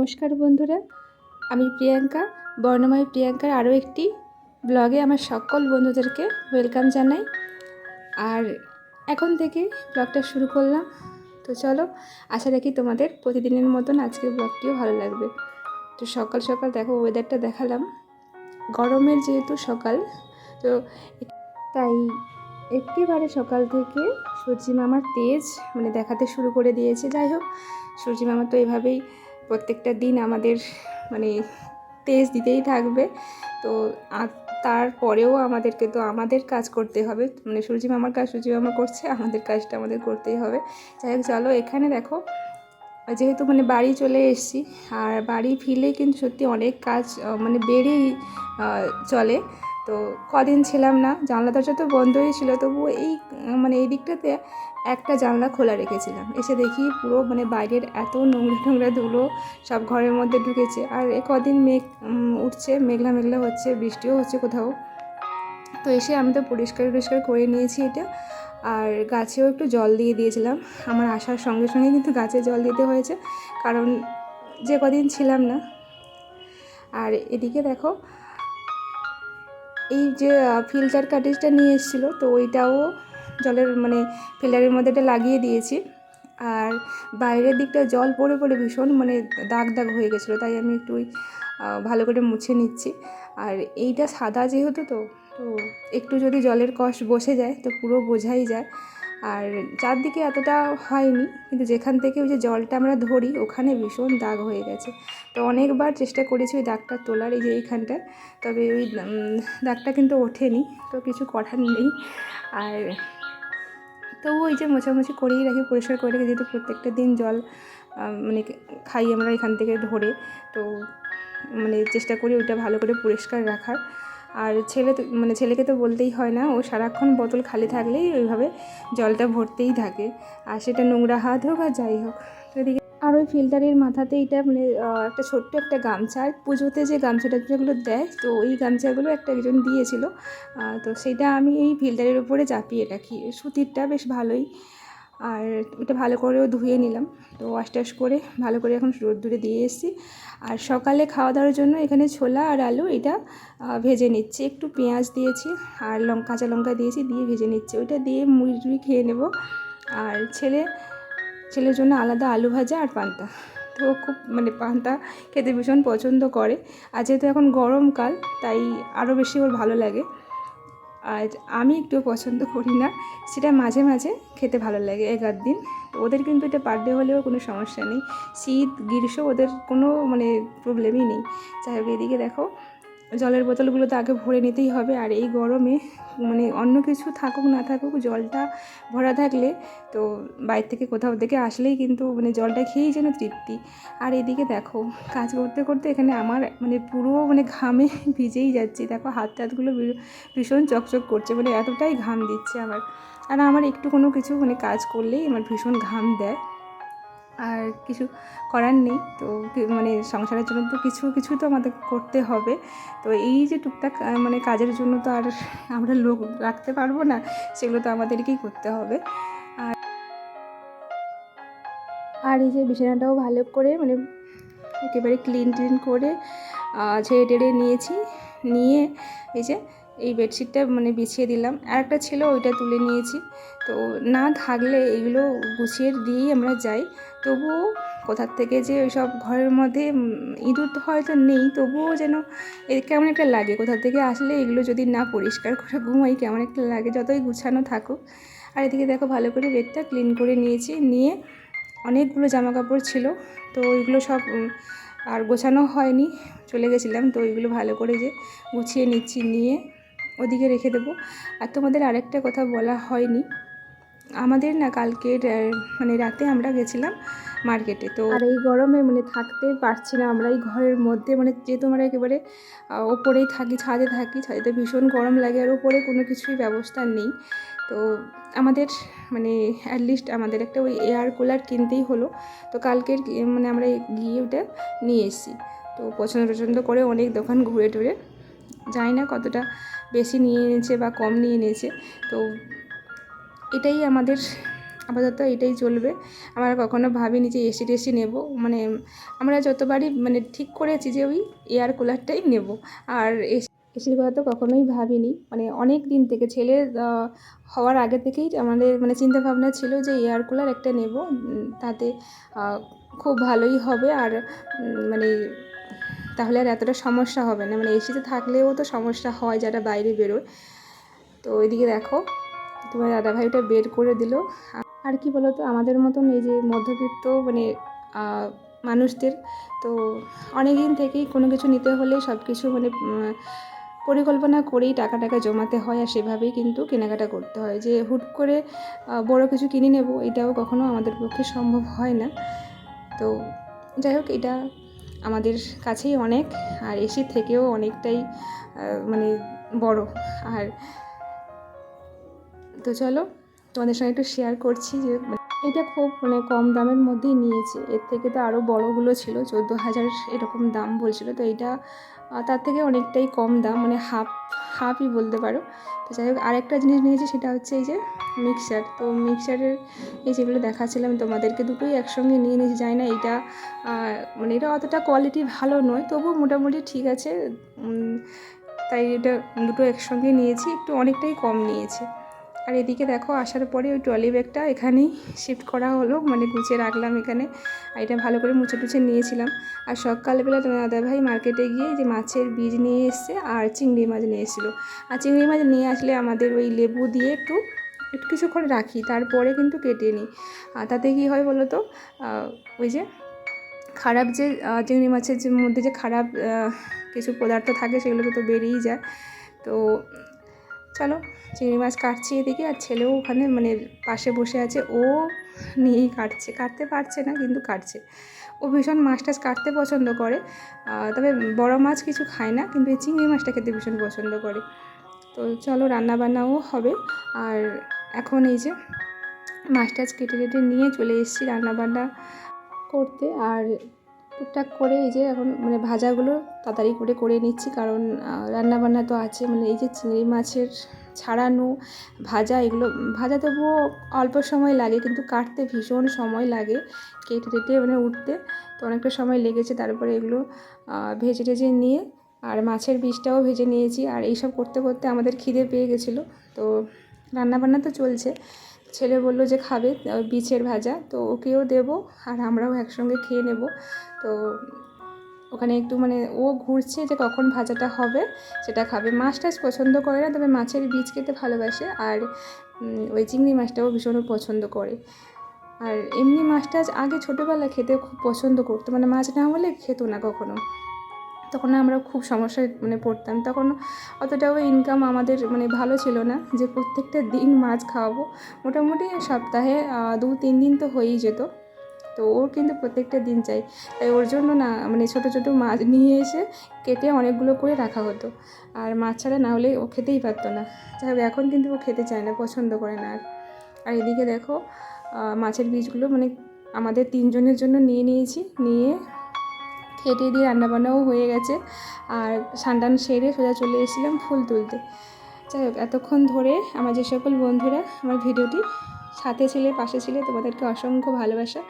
নমস্কার বন্ধুরা, আমি প্রিয়াঙ্কা, বর্ণময় প্রিয়াঙ্কার আরও একটি ব্লগে আমার সকল বন্ধুদেরকে ওয়েলকাম জানাই। আর এখন থেকে ব্লগটা শুরু করলাম। তো চলো, আশা রাখি তোমাদের প্রতিদিনের মতন আজকের ব্লগটিও ভালো লাগবে। তো সকাল সকাল দেখো ওয়েদারটা দেখালাম। গরমের যেহেতু সকাল, তো তাই একেবারে সকাল থেকে সূর্যি মামার তেজ মানে দেখাতে শুরু করে দিয়েছে। যাই হোক, সূর্যি মামা তো এভাবেই প্রত্যেকটা দিন আমাদের মানে তেজ দিতেই থাকবে। তো তারপরেও আমাদেরকে তো আমাদের কাজ করতে হবে। মানে সূর্যি মামার কাজ সূর্যি মামা করছে, আমাদের কাজটা আমাদের করতেই হবে। যাই হোক, চলো এখানে দেখো, যেহেতু মানে বাড়ি চলে এসেছি, আর বাড়ি ফিরলে কিন্তু সত্যি অনেক কাজ মানে বেড়েই চলে। তো কদিন ছিলাম না জানলা দরজা তো বন্ধই ছিল, তবুও এই মানে এই দিকটাতে একটা জানলা খোলা রেখেছিলাম। এসে দেখি পুরো মানে বাইরের এত নোংরা নোংরা ধুলো সব ঘরের মধ্যে ঢুকেছে। আর এ কদিন মেঘ উঠছে, মেঘলা মেঘলা হচ্ছে, বৃষ্টিও হচ্ছে কোথাও। তো এসে আমি তো পরিষ্কার পরিষ্কার করে নিয়েছি এটা। আর গাছেও একটু জল দিয়ে দিয়েছিলাম। আমার আসার সঙ্গে সঙ্গে কিন্তু গাছে জল দিতে হয়েছে, কারণ যে কদিন ছিলাম না। আর এদিকে দেখো এই যে ফিল্টার কাটেজটা নিয়ে এসেছিল, তো ওইটাও জলের মানে ফিল্টারের মধ্যে এটা লাগিয়ে দিয়েছি। আর বাইরের দিকটা জল পড়ে পড়ে ভীষণ মানে দাগ দাগ হয়ে গেছিল, তাই আমি একটু ভালো করে মুছে নিচ্ছি। আর এইটা সাদা যেহেতু তো তো একটু যদি জলের কষ বসে যায়, তো পুরো বোঝাই যায়। আর চারদিকে এতটা হয়নি, কিন্তু যেখান থেকে ওই যে জলটা আমরা ধরি, ওখানে ভীষণ দাগ হয়ে গেছে। তো অনেকবার চেষ্টা করেছি ওই দাগটা তোলার, এই যে এইখানটায়, তবে ওই দাগটা কিন্তু ওঠেনি, তো কিছু করার নেই। আর তবু ওই যে মোছামুছি করেই রাখি, পরিষ্কার করে রাখি, যেহেতু প্রত্যেকটা দিন জল মানে খাই আমরা এখান থেকে ধরে, তো মানে চেষ্টা করি ওইটা ভালো করে পরিষ্কার রাখার। আর ছেলে তো মানে ছেলেকে তো বলতেই হয় না, ও সারাক্ষণ বোতল খালি থাকলেই ওইভাবে জলটা ভরতেই থাকে। আর সেটা নোংরা হাত হোক আর যাই হোক। এদিকে আর ওই ফিল্টারের মাথাতে এটা মানে একটা ছোট্ট একটা গামছা। আর পুজোতে যে গামছাটা যেগুলো দেয়, তো ওই গামছাগুলো একটা একজন দিয়েছিল। তো সেটা আমি এই ফিল্টারের উপরে চাপিয়ে রাখি। সুতিরটা বেশ ভালোই আর ওটা ভালো করেও ধুয়ে নিলাম। তো ওয়াশ টাশ করে ভালো করে এখন রোদ্দুরে দিয়ে এসেছি। আর সকালে খাওয়া দাওয়ার জন্য এখানে ছোলা আর আলু এটা ভেজে নিচ্ছি। একটু পেঁয়াজ দিয়েছি আর লঙ্কা কাঁচা লঙ্কা দিয়েছি, দিয়ে ভেজে নিচ্ছি। ওইটা দিয়ে মুড়ি টুড়ি খেয়ে নেব। আর ছেলে, ছেলের জন্য আলাদা আলু ভাজা আর পান্তা। তো খুব মানে পান্তা খেতে ভীষণ পছন্দ করে। আর যেহেতু এখন গরমকাল, তাই আরও বেশি ওর ভালো লাগে। আর আমি একটু পছন্দ করি না, সেটা মাঝে মাঝে খেতে ভালো লাগে এক আধ দিন। তো ওদের কিন্তু এটা পার ডে হলেও কোনো সমস্যা নেই। শীত, গ্রীষ্ম ওদের কোনো মানে প্রবলেমই নেই। যাই এদিকে দেখো জলের বোতলগুলো তো আগে ভরে নিতেই হবে আর এই গরমে মানে অন্য কিছু থাকুক, না থাকুক, জলটা ভরা থাকলে তো বাইরে থেকে কোথাও থেকে আসলেই কিন্তু মানে জলটা খেয়েই যেন তৃপ্তি। আর এদিকে দেখো, কাজ করতে করতে এখানে আমার মানে পুরো মানে ঘামে ভিজেই যাচ্ছি। দেখো হাত টাতগুলো ভীষণ চকচক করছে মানে এতটাই ঘাম দিচ্ছে আমার। আর আমার একটু কোনো কিছু মানে কাজ করলেই আমার ভীষণ ঘাম দেয়। আর কিছু করার নেই। তো মানে সংসারের জন্য তো কিছু কিছু তো আমাদের করতে হবে। তো এই যে টুকটাক মানে কাজের জন্য তো আর আমরা লোক রাখতে পারব না, সেগুলো তো আমাদেরকেই করতে হবে। আর আর এই যে বিছানাটাও ভালো করে মানে একেবারে ক্লিন টিন করে ঝেড়ে টেড়ে নিয়েছি। নিয়ে এই যে এই বেডশিটটা মানে বিছিয়ে দিলাম। আর একটা ছিল, ওইটা তুলে নিয়েছি। তো না থাকলে এগুলো গুছিয়ে দিয়েই আমরা যাই। তবুও কোথার থেকে যে ওই সব ঘরের মধ্যে ইঁদুর তো হয়তো নেই, তবুও যেন কেমন একটা লাগে। কোথা থেকে আসলে এগুলো যদি না পরিষ্কার করে ঘুমাই, কেমন একটা লাগে যতই গুছানো থাকুক। আর এদিকে দেখো, ভালো করে বেডটা ক্লিন করে নিয়েছি। নিয়ে অনেকগুলো জামা কাপড় ছিল। তো ওইগুলো সব আর গোছানো হয়নি। চলে গেছিলাম। তো ওইগুলো ভালো করে যে গুছিয়ে নিচ্ছি, নিয়ে ওদিকে রেখে দেবো। আর তোমাদের আরেকটা কথা বলা হয়নি। আমাদের না কালকে মানে রাতে আমরা গেছিলাম মার্কেটে। তো আর এই গরমে মানে থাকতে পারছি না। আমরা এই ঘরের মধ্যে মানে যেহেতু আমরা একেবারে ওপরেই থাকি, ছাদে থাকি ছাদেতে ভীষণ গরম লাগে আর ওপরে কোনো কিছুই ব্যবস্থা নেই। তো আমাদের মানে অ্যাটলিস্ট আমাদের একটা ওই এয়ার কুলার কিনতেই হলো। তো কালকের মানে আমরা গিয়ে ওটা নিয়ে এসেছি। তো পছন্দ টছন্দ করে অনেক দোকান ঘুরে টুরে, জানি না কতটা বেশি নিয়ে এনেছে বা কম নিয়ে এনেছে। তো এটাই আমাদের আপাতত এটাই চলবে। আমরা কখনো ভাবিনি যে এসি টেসি নেব। মানে আমরা যতবারই মানে ঠিক করেছি যে ওই এয়ার কুলারটাই নেব। আর এসি এসির কথা তো কখনোই ভাবিনি। মানে অনেক দিন থেকে ছেলে হওয়ার আগে থেকেই আমাদের মানে চিন্তা ভাবনা ছিল যে এয়ার কুলার একটা নেব। তাতে খুব ভালোই হবে। আর মানে তাহলে আর এতটা সমস্যা হবে না। মানে এসিতে থাকলেও তো সমস্যা হয় যারা বাইরে বেরোয়। তো ওইদিকে দেখো, তোমার দাদাভাইটা বের করে দিল। আর কি বলো তো আমাদের মতন এই যে মধ্যবিত্ত মানে মানুষদের, তো অনেক দিন থেকেই কোনো কিছু নিতে হলে সব কিছু মানে পরিকল্পনা করেই টাকা টাকা জমাতে হয় আর সেভাবেই কিন্তু কেনাকাটা করতে হয়। যে হুট করে বড় কিছু কিনে নেব, এটাও কখনো আমাদের পক্ষে সম্ভব হয় না। তো যাই হোক, এটা আমাদের কাছেই অনেক, আর এসির থেকেও অনেকটাই মানে বড়। আর তো চলো তোমাদের সঙ্গে একটু শেয়ার করছি যে এটা খুব মানে কম দামের মধ্যেই নিয়েছে। এর থেকে তো আরও বড়গুলো ছিল চোদ্দ হাজার এরকম দাম বলছিল। তো এটা তার থেকে অনেকটাই কম দাম মানে হাফ, হাফই বলতে পারো। তো যাই হোক, আরেকটা জিনিস নিয়েছি, সেটা হচ্ছে এই যে মিক্সার। তো মিক্সারের এই যেগুলো দেখাচ্ছিলাম, তোমাদেরকে দুটোই একসঙ্গে নিয়ে নিয়েছি, জানি না এটা মানে এটা অতটা কোয়ালিটি ভালো নয়, তবুও মোটামুটি ঠিক আছে। তাই এটা দুটো একসঙ্গে নিয়েছি, একটু অনেকটাই কম নিয়েছি। আর এদিকে দেখো, আসার পরে ওই ট্রলি ব্যাগটা এখানেই শিফট করা হলো মানে গুছিয়ে রাখলাম এখানে। আর এটা ভালো করে মুছে টুছে নিয়েছিলাম। আর সকালবেলা তোমার দাদাভাই মার্কেটে গিয়ে যে মাছের বীজ নিয়ে এসছে আর চিংড়ি মাছ নিয়ে এসেছিল। আর চিংড়ি মাছ নিয়ে আসলে আমাদের ওই লেবু দিয়ে একটু একটু কিছুক্ষণ রাখি, তারপরে কিন্তু কেটে নিই। তাতে কী হয় বলো তো ওই যে খারাপ যে চিংড়ি মাছের যে মধ্যে যে খারাপ কিছু পদার্থ থাকে সেগুলো তো বেরিয়েই যায়। তো চলো চিংড়ি মাছ কাটছি এদিকে আর ছেলেও ওখানে মানে পাশে বসে আছে। ও নিয়েই কাটছে। কাটতে পারছে না, কিন্তু কাটছে। ও ভীষণ মাছ টাছ কাটতে পছন্দ করে। তবে বড় মাছ কিছু খায় না, কিন্তু এই চিংড়ি মাছটা খেতে ভীষণ পছন্দ করে। তো চলো রান্নাবান্নাও হবে। আর এখন এই যে মাছ টাছ কেটে কেটে নিয়ে চলে এসেছি রান্নাবান্না করতে। আর টুকটাক করে এই যে এখন মানে ভাজাগুলো তাড়াতাড়ি করে করে নিচ্ছি, কারণ রান্নাবান্না তো আছে। মানে এই যে চিংড়ি মাছের ছাড়ানো, ভাজা, এগুলো ভাজা তবুও অল্প সময় লাগে, কিন্তু কাটতে ভীষণ সময় লাগে কেটে কেটে মানে উঠতে। তো অনেকটা সময় লেগেছে, তারপরে এগুলো ভেজে টেজে নিয়ে আর মাছের বীজটাও ভেজে নিয়েছি। আর এইসব করতে করতে আমাদের খিদে পেয়ে গেছিল। তো রান্নাবান্না তো চলছে। ছেলে বলল যে খাবে বিছের ভাজা, তো ওকেও দেবো আর আমরাও একসঙ্গে খেয়ে নেব। তো ওখানে একটু মানে ও ঘুরছে যে কখন ভাজাটা হবে, সেটা খাবে। মাছ টাছ পছন্দ করে না, তবে মাছের বীজ খেতে ভালোবাসে আর ওই চিংড়ি মাছটাও ভীষণ পছন্দ করে। আর এমনি মাছ টাছ আগে ছোটোবেলায় খেতে খুব পছন্দ করতো মানে মাছ না হলে খেতো না কখনো। তখন আমরা খুব সমস্যায় মানে পড়তাম। তখন অতটাও ইনকাম আমাদের মানে ভালো ছিল না যে প্রত্যেকটা দিন মাছ খাওয়াবো। মোটামুটি সপ্তাহে দু, তিন দিন তো হয়েই যেত। তো ওর কিন্তু প্রত্যেকটা দিন চাই। তাই ওর জন্য না মানে ছোটো ছোটো মাছ নিয়ে এসে কেটে অনেকগুলো করে রাখা হতো। আর মাছ ছাড়া না হলে ও খেতেই পারতো না। যাই হোক, এখন কিন্তু ও খেতে চায় না, পছন্দ করে না আর। আর এদিকে দেখো মাছের বীজগুলো মানে আমাদের তিনজনের জন্য নিয়ে নিয়েছি। নিয়ে কেটে দিয়ে রান্নাবান্নাও হয়ে গেছে। আর সান্ডান সেরে সোজা চলে এসেছিলাম ফুল তুলতে। যাই হোক, এতক্ষণ ধরে আমার যে সকল বন্ধুরা আমার ভিডিওটি সাথে ছিলে, পাশে ছিলে, তোমাদেরকে অসংখ্য ভালোবাসা।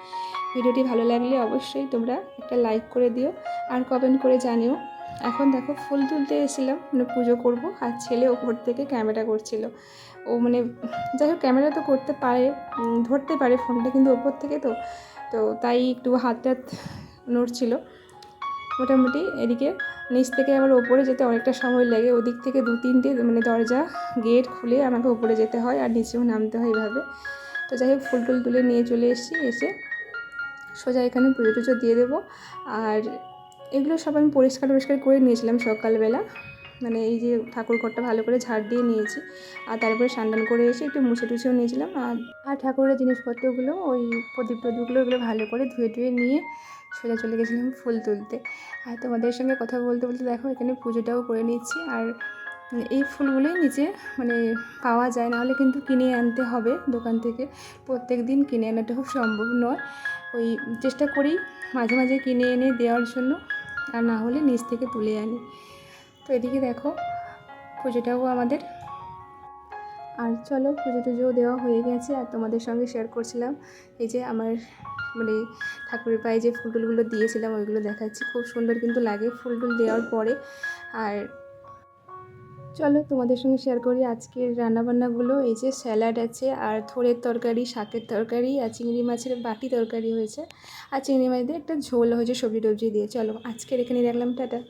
ভিডিওটি ভালো লাগলে অবশ্যই তোমরা একটা লাইক করে দিও আর কমেন্ট করে জানিও। এখন দেখো ফুল তুলতে এসেছিলাম মানে পুজো করব আর ছেলে ওপর থেকে ক্যামেরা করছিল। ও মানে যাই হোক, ক্যামেরা তো করতে পারে ধরতে পারে, ফোনটা কিন্তু ওপর থেকে তো। তো তাই একটু হাত টাত নড়ছিল। মোটামুটি এদিকে নিচ থেকে আবার ওপরে যেতে অনেকটা সময় লাগে। ওদিক থেকে দু, তিনটে মানে দরজা, গেট খুলে আমাকে ওপরে যেতে হয় আর নিচেও নামতে হয় এভাবে। তো যাই হোক, ফুল টুল তুলে নিয়ে চলে এসেছি, এসে সোজা এখানে পুজো টুজো দিয়ে দেবো। আর এগুলো সব আমি পরিষ্কার টরিষ্কার করে নিয়েছিলাম সকালবেলা। মানে এই যে ঠাকুর ঘরটা ভালো করে ঝাড় দিয়ে নিয়েছি। আর তারপরে স্নান করে এসে একটু মুছে টুছেও নিয়েছিলাম। আর আর ঠাকুরের জিনিসপত্রগুলো, ওই প্রদীপ প্রদীপগুলো ওগুলো ভালো করে ধুয়ে টুয়ে নিয়ে সোজা চলে গেছিলাম ফুল তুলতে। আর তোমাদের সঙ্গে কথা বলতে বলতে দেখো, এখানে পুজোটাও করে নিচ্ছি। আর এই ফুলগুলোই নিচে মানে পাওয়া যায়, নাহলে কিন্তু কিনে আনতে হবে দোকান থেকে। প্রত্যেক দিন কিনে আনাটা খুব সম্ভব নয়। ওই চেষ্টা করি মাঝে মাঝে কিনে এনে দেওয়ার জন্য, আর না হলে নিচ থেকে তুলে আনি। তো এদিকে দেখো, পুজোটাও আমাদের। আর চলো, পুজো টুজোও দেওয়া হয়ে গেছে। আর তোমাদের সঙ্গে শেয়ার করছিলাম, এই যে আমার মানে ঠাকুরের পায়ে যে ফুল টুলগুলো দিয়েছিলাম, ওইগুলো দেখাচ্ছি। খুব সুন্দর কিন্তু লাগে ফুল টুল দেওয়ার পরে। আর চলো তোমাদের সঙ্গে শেয়ার করি আজকের রান্নাবান্নাগুলো। এই যে স্যালাড আছে, আর থোড়ের তরকারি, শাকের তরকারি, আর চিংড়ি মাছের বাটি তরকারি হয়েছে। আর চিংড়ি মাছ দিয়ে একটা ঝোল হয়েছে সবজি টবজি দিয়ে। চলো আজকের এখানে রাখলাম, টাটা।